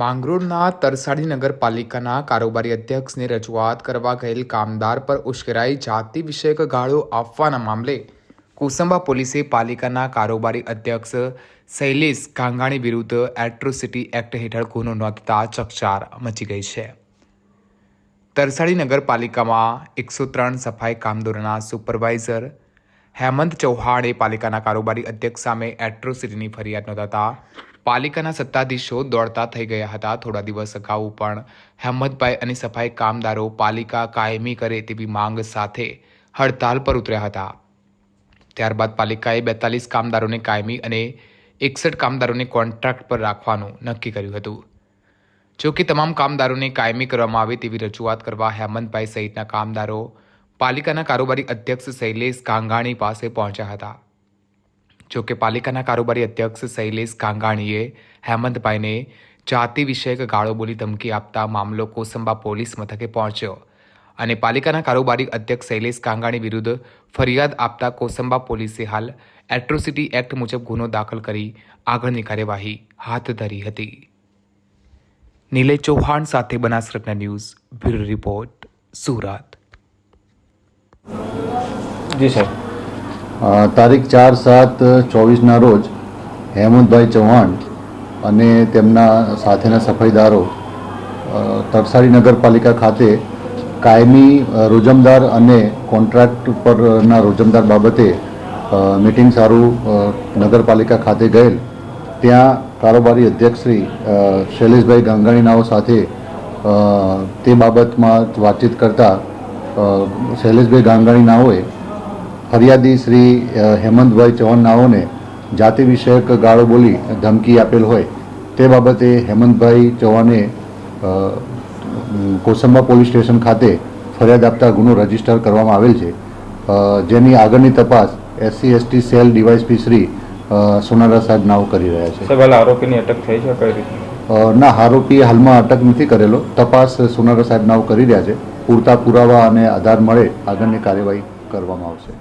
માંગરોળના તરસાડી નગરપાલિકાના કારોબારી અધ્યક્ષને રજૂઆત કરવા ગયેલ કામદાર પર ઉશ્કેરાઈ જાતિ વિષયક ગાળો આપવાના મામલે કુસંબા પોલીસે પાલિકાના કારોબારી અધ્યક્ષ શૈલેષ ગાંગાણી વિરુદ્ધ એટ્રોસિટી એક્ટ હેઠળ ગુનો નોંધતા ચકચાર મચી ગઈ છે. તરસાડી નગરપાલિકામાં એકસો ત્રણ સફાઈ કામદારોના સુપરવાઇઝર હેમંત ચૌહાણે પાલિકાના કારોબારી અધ્યક્ષ સામે એટ્રોસિટીની ફરિયાદ નોંધાતા પાલિકાના સત્તાધીશો દોડતા થઈ ગયા હતા. થોડા દિવસ અગાઉ પણ હેમંતભાઈ અને સફાઈ કામદારો પાલિકા કાયમી કરે તેવી માંગ સાથે હડતાલ પર ઉતર્યા હતા. ત્યારબાદ પાલિકાએ બેતાલીસ કામદારોને કાયમી અને એકસઠ કામદારોને કોન્ટ્રાક્ટ પર રાખવાનું નક્કી કર્યું હતું. જો કે તમામ કામદારોને કાયમી કરવામાં આવે તેવી રજૂઆત કરવા હેમંતભાઈ સહિતના કામદારો પાલિકાના કારોબારી અધ્યક્ષ શૈલેષ ગાંગાણી પાસે પહોંચ્યા હતા. જો કે પાલિકાના કારોબારી અધ્યક્ષ શૈલેષ કાંગાણીએ હેમંતભાઈને જાતિ વિષયક ગાળો બોલી ધમકી આપતા મામલો કોસંબા પોલીસ મથકે પહોંચ્યો અને પાલિકાના કારોબારી અધ્યક્ષ શૈલેષ કાંગાણી વિરુદ્ધ ફરિયાદ આપતા કોસંબા પોલીસે હાલ એટ્રોસિટી એક્ટ મુજબ ગુનો દાખલ કરી આગળની કાર્યવાહી હાથ ધરી હતી. નિલેશ ચૌહાણ સાથે Banaskantha news bureau report Surat. જી અ, તારીખ ચાર સાત ચોવીસના રોજ હેમંતભાઈ ચૌહાણ અને તેમના સાથેના સફાઈદારો તરસાડી નગરપાલિકા ખાતે કાયમી રોજમદાર અને કોન્ટ્રાક્ટ પરના રોજમદાર બાબતે મિટિંગ સારું નગરપાલિકા ખાતે ગયેલ. ત્યાં કારોબારી અધ્યક્ષ શ્રી શૈલેષભાઈ ગાંગાણીનાઓ સાથે તે બાબતમાં વાતચીત કરતા શૈલેષભાઈ ગાંગાણીનાઓએ ફરિયાદી શ્રી હેમંતભાઈ ચૌહાણનાઓને જાતિ વિષયક ગાળો બોલી ધમકી આપેલ હોય તે બાબતે હેમંતભાઈ ચૌહાણે કોસંબા પોલીસ સ્ટેશન ખાતે ફરિયાદ આપતા ગુનો રજિસ્ટર કરવામાં આવેલ છે. જેની આગળની તપાસ SC ST cell DYSP Shri Sonara સાહેબ નાઓ કરી રહ્યા છે. સાહેબ આરોપીની અટક થઈ છે કઈ ના આરોપી હાલમાં અટક નથી કરેલો. તપાસ સોનારા સાહેબ નાઓ કરી રહ્યા છે. પૂરતા પુરાવા અને આધાર મળે આગળની કાર્યવાહી કરવામાં આવશે.